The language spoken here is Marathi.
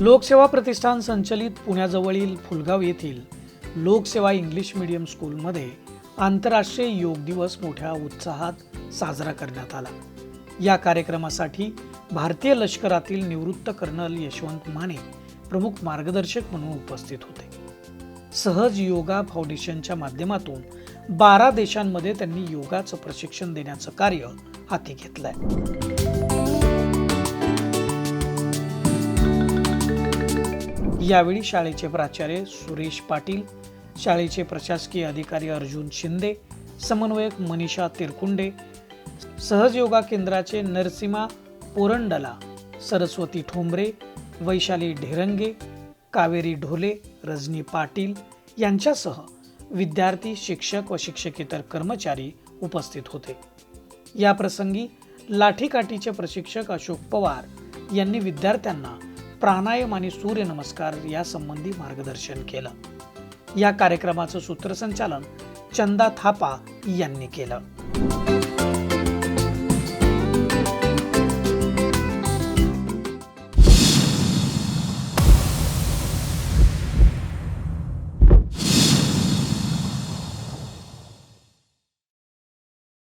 लोकसेवा प्रतिष्ठान संचलित पुण्याजवळील फुलगाव येथील लोकसेवा इंग्लिश मीडियम स्कूलमध्ये आंतरराष्ट्रीय योग दिवस मोठ्या उत्साहात साजरा करण्यात आला. या कार्यक्रमासाठी भारतीय लष्करातील निवृत्त कर्नल यशवंत माने प्रमुख मार्गदर्शक म्हणून उपस्थित होते. सहज योगा फाउंडेशनच्या माध्यमातून बारा देशांमध्ये त्यांनी योगाचं प्रशिक्षण देण्याचं कार्य हाती घेतलंय. यावेळी शाळेचे प्राचार्य सुरेश पाटील शाळेचे प्रशासकीय अधिकारी अर्जुन शिंदे समन्वयक मनीषा तिरकुंडे सहजयोगा केंद्राचे नरसिमा पोरंडला सरस्वती ठोंबरे वैशाली ढेरंगे कावेरी ढोले रजनी पाटील यांच्यासह विद्यार्थी शिक्षक व शिक्षकेतर कर्मचारी उपस्थित होते. या प्रसंगी लाठीकाठीचे प्रशिक्षक अशोक पवार यांनी विद्यार्थ्यांना प्राणायाम आणि सूर्यनमस्कार यासंबंधी मार्गदर्शन केलं. या कार्यक्रमाचं सूत्रसंचालन चंदा थापा यांनी केलं.